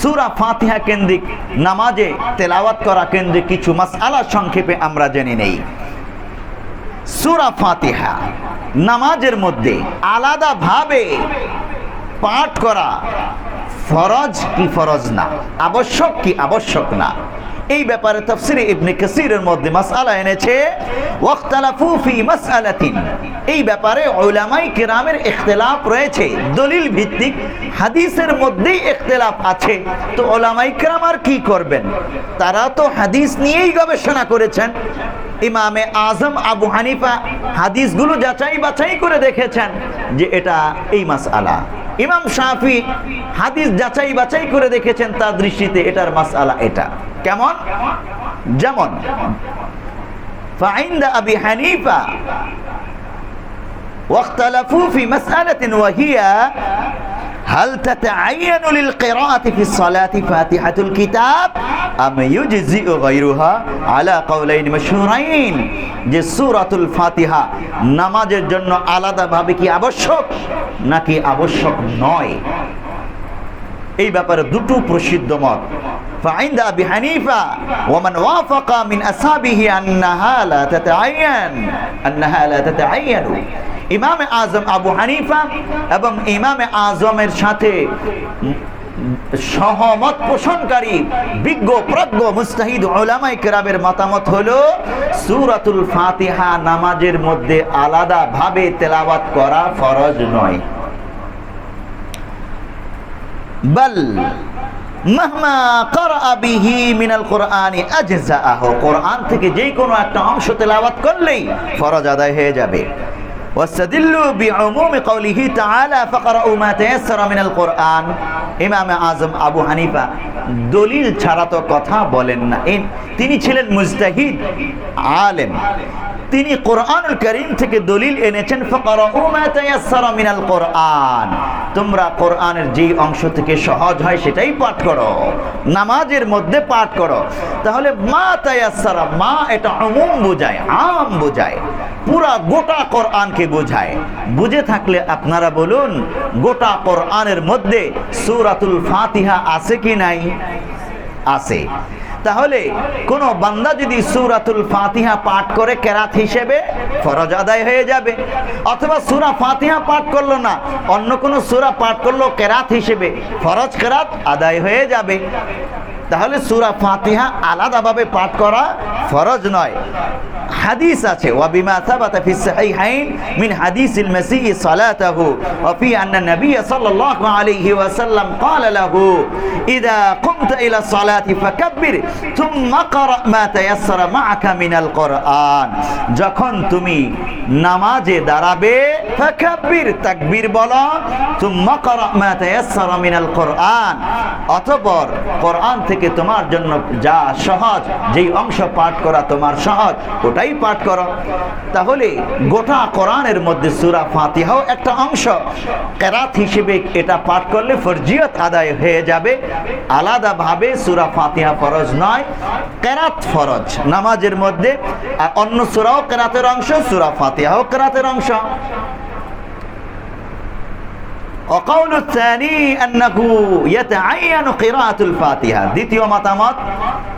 সুরা ফাতিহা কেন্দ্রিক নামাজে তেলাওয়াত করা কেন্দ্রিক কিছু মাসআলা সংক্ষেপে আমরা জেনে নেই। সুরা ফাতিহা নামাজের মধ্যে আলাদাভাবে পাঠ করা ফরজ কি ফরজ না? আবশ্যক কি আবশ্যক না? এই ব্যাপারে তফসিরে ইবনে কাসিরের মধ্যে মাসআলা এনেছে, ওয়াখতালাফু ফি মাসআলাতিন। এই ব্যাপারে উলামাই কিরামের ইখতিলাফ রয়েছে, দলিল ভিত্তিক হাদিসের মধ্যেই ইখতিলাফ আছে। তো উলামাই কিরাম আর কি করবেন? তারা তো হাদিস নিয়েই গবেষণা করেছেন। ইমামে আজম আবু হানিফা হাদিসগুলো যাচাই বাছাই করে দেখেছেন যে এটা এই মাসআলা। ইমাম শাফি হাদিস যাচাই বাছাই করে দেখেছেন তার দৃষ্টিতে এটার মাসআলা এটা। কেমন যেমন فعند أبي حنيفة واختلفوا في مسألة وهي هل تتعين للقراءة في الصلاة فاتحة الكتاب أم يجزئ غيرها على قولين مشهورين যে সুরাতুল ফাতিহা নামাজের জন্য আলাদাভাবে কি আবশ্যক নাকি আবশ্যক নয় এই ব্যাপারে দুটো প্রসিদ্ধ মত فعند أبي حنيفة ومن وافق من أصحابه أنها لا تتعين أنها لا تتعين ইমামে আজম আবু হানিফা এবং ইমামে আজমের সাথে সহমত পোষণকারী বিজ্ঞ প্রজ্ঞ মুস্তাহিদ ওলামাই কেরামের মতামত হলো সুরাতুল ফাতিহা নামাজের মধ্যে আলাদা ভাবে তেলাওয়াত করা ফরজ নয় বল মাহমা করা বিহি মিনাল কোরআনি আজজাআহু কোরআন থেকে যেই কোনো একটা অংশ তেলাওয়াত করলেই ফরজ আদায় হয়ে যাবে واستدلوا بعموم قوله تعالى فقرأوا ما تيسر من القرآن ইমাম আজম আবু হানিফা দলিল ছাড়া তো কথা বলেন না এই- তিনি ছিলেন মুজতাহিদ আলেম তিনি কোরআনুল করিম থেকে দলিল এনেছেন মিনাল কোরআন। তোমরা কোরআনের যেই অংশ থেকে সহজ হয় সেটাই পাঠ করো, নামাজের মধ্যে পাঠ করো। তাহলে মা তায়াসসারা, মা এটা উমুম বোঝায়, আম বোঝায়, পুরা গোটা কোরআনকে বোঝায়। বুঝে থাকলে আপনারা বলুন, গোটা কোরআনের মধ্যে সূরাতুল ফাতিহা আছে কি নাই? আছে। তাহলে কোন বান্দা যদি সুরাতুল ফাতিহা পাঠ করে কেরাত হিসেবে ফরজ আদায় হয়ে যাবে। অথবা সুরা ফাতিহা পাঠ করল না, অন্য কোন সুরা পাঠ করল কেরাত হিসেবে, ফরজ কেরাত আদায় হয়ে যাবে। তাহলে সূরা ফাতিহা আলাদাভাবে পাঠ করা ফরজ নয় হাদিস আছে ওয়াবিমা সাবাতা ফি সাহিহাইন মিন হাদিসিল মাসিহ সালাতাহু ওয়া ফি আন্না নবী সাল্লাল্লাহু আলাইহি ওয়াসাল্লাম قال له اذا قمت الى الصلاه فكبر ثم اقرا ما تيسر معك من القران যখন তুমি নামাজে দাঁড়াবে ফাকাব্বির তাকবীর বলো ثم اقرا ما تيسر من القران অতঃপর কোরআন থেকে তোমার জন্য যা সহজ, যেই অংশ পাঠ করা তোমার সহজ, ওটাই পাঠ করো। তাহলে গোটা কোরআনের মধ্যে সূরা ফাতিহাও একটা অংশ। কেরাত হিসেবে এটা পাঠ করলে ফরজিয়ত আদায় হয়ে যাবে। আলাদাভাবে সুরা ফাতিহা ফরজ নয়, কেরাত ফরজ নামাজের মধ্যে। আর অন্য সুরাও কেরাতের অংশ, সুরা ফাতিহাও কেরাতের অংশ। وقول الثاني أنه يتعين قراءة الفاتحة দ্বিতীয় মতামত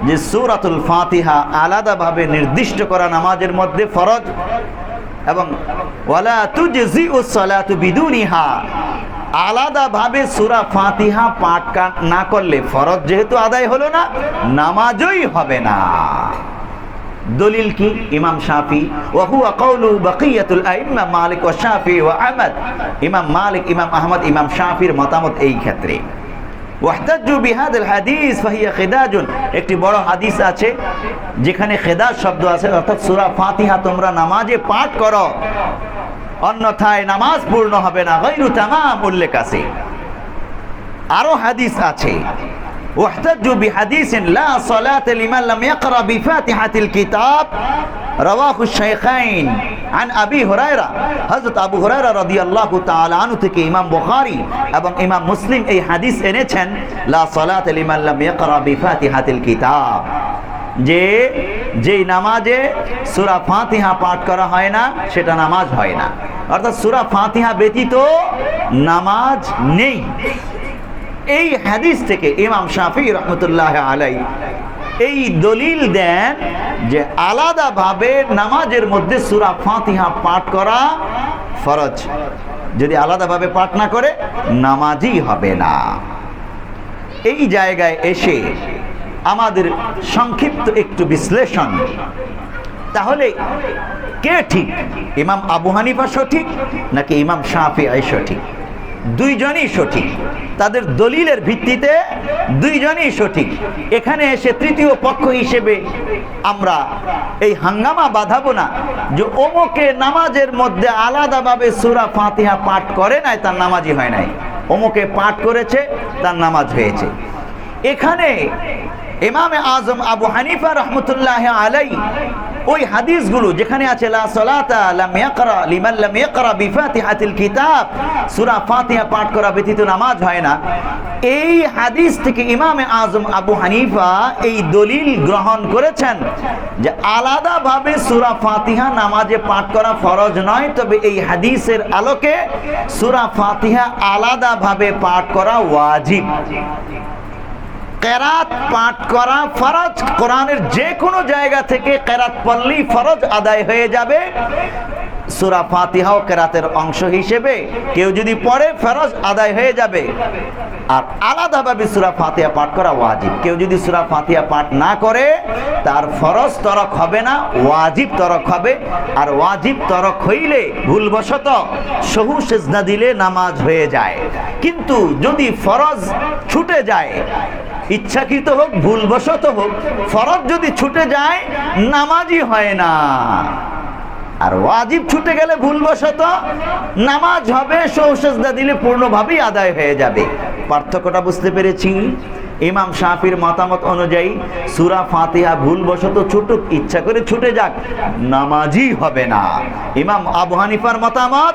যে সূরাতুল ফাতিহা আলাদাভাবে নির্দিষ্ট করা নামাজের মধ্যে ফরজ এবং ওয়ালা তুজজিউ সালাতু বিদুনিহা আলাদাভাবে সূরা ফাতিহা পাঠ কা- না করলে ফরজ যেহেতু আদায় হলো না নামাজই হবে না দলিল কি? ইমাম শাফি, ওয়া হুয়া কাউলু বাকিয়াতুল আইম্মা মালিক ওয়া শাফি ওয়া আহমদ। ইমাম মালিক, ইমাম আহমদ, ইমাম শাফির মতামত এই ক্ষেত্রে। ওয়াহতাজ্জু বিহাদাল হাদিস ফাহিয়া খিদাজুন। একটি বড় হাদিস আছে, যেখানে খেদাজ শব্দ আছে, অর্থাৎ সূরা ফাতিহা তোমরা নামাজে পাঠ করো, অন্যথায় নামাজ পূর্ণ হবে না, গায়রু তামাম উল্লেখ আছে। আরও হাদিস আছে واحتجوا بحديث لا صلاة لمن لم يقرأ بفاتحة الكتاب رواه الشيخين عن أبي هريرة حضرت أبو هريرة رضي الله تعالى عنه থেকে ইমাম বুখারী এবং ইমাম মুসলিম এই হাদিস এনেছেন লা সালাত লিমান লাম ইয়াকরা বিফাতিহাতিল কিতাব যে যেই নামাজে সূরা ফাতিহা পাঠ করা হয় না সেটা নামাজ হয় না অর্থাৎ সূরা ফাতিহা ব্যতীত নামাজ নেই এই হাদিস থেকে ইমাম শাফি রহমতুল্লাহ আলাই এই দলিল দেন যে আলাদাভাবে নামাজের মধ্যে সুরা ফাতিহা পাঠ করা ফরজ। যদি আলাদাভাবে পাঠ না করে, নামাজই হবে না। এই জায়গায় এসে আমাদের সংক্ষিপ্ত একটু বিশ্লেষণ। তাহলে কে ঠিক? ইমাম আবু হানিফা সঠিক নাকি ইমাম শাফি আই সঠিক? দুইজনই সঠিক। তাদের দলিলের ভিত্তিতে দুইজনই সঠিক। এখানে এসে তৃতীয় পক্ষ হিসেবে আমরা এই হাঙ্গামা বাঁধাবো না যে অমুকে নামাজের মধ্যে আলাদাভাবে সুরা ফাতিহা পাঠ করে নাই, তার নামাজই হয় নাই। অমুকে পাঠ করেছে, তার নামাজ হয়েছে। এখানে ইমামে আজম আবু হানিফা রহমতুল্লাহ আলাই ওই হাদিসগুলো যেখানে আছে, লা সালাতা লাম ইয়াকরা লিমান লাম ইয়াকরা বিফাতিহাতিল কিতাব সূরা ফাতিহা পাঠ করা ব্যতীত নামাজ হয় না। এই হাদিস থেকে ইমামে আজম আবু হানিফা এই দলিল গ্রহণ করেছেন যে আলাদাভাবে সূরা ফাতিহা নামাজে পাঠ করা ফরজ নয়, তবে এই হাদিসের আলোকে সূরা ফাতিহা আলাদাভাবে পাঠ করা ওয়াজিব। কেরাত পাঠ করা ফরজ। কোরআনের যে কোনো জায়গা থেকে কেরাত পড়লেই ফরজ আদায় হয়ে যাবে। সুরা ফাতিহাও কেরাতের অংশ হিসেবে কেউ যদি পড়ে, ফরজ আদায় হয়ে যাবে। আর আলাদাভাবে সুরা ফাতিহা পাঠ করা ওয়াজিব। কেউ যদি সুরা ফাতিহা পাঠ না করে, তার ফরজ তরক হবে না, ওয়াজিব তরক হবে। আর ওয়াজিব তরক হইলে ভুলবশত সহু সেজদা দিলে নামাজ হয়ে যায়। কিন্তু যদি ফরজ ছুটে যায় ইচ্ছাকৃত হোক, ভুলবশত হোক, ফরজ যদি ছুটে যায়, নামাজই হয় না। আর ওয়াজিব ছুটে গেলে ভুলবশত নামাজ হবে, সৌসেজদা দিলে পূর্ণভাবেই আদায় হয়ে যাবে। পার্থক্যটা বুঝতে পেরেছি? ইমাম শাফির মতামত অনুযায়ী সুরা ফাতিহা ভুলবশত ছুটুক, ইচ্ছা করে ছুটে যাক, নামাজই হবে না। ইমাম আবু হানিফার মতামত,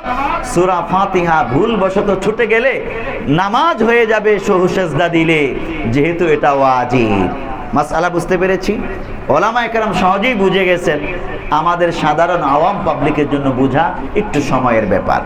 সুরা ফাতিহা ভুলবশত ছুটে গেলে নামাজ হয়ে যাবে সহুসেজদা দিলে, যেহেতু এটা ওয়াজিব। মাসালা বুঝতে পেরেছি? ওলামা একরাম সহজেই বুঝে গেছেন, আমাদের সাধারণ আওয়াম পাবলিকের জন্য বোঝা একটু সময়ের ব্যাপার।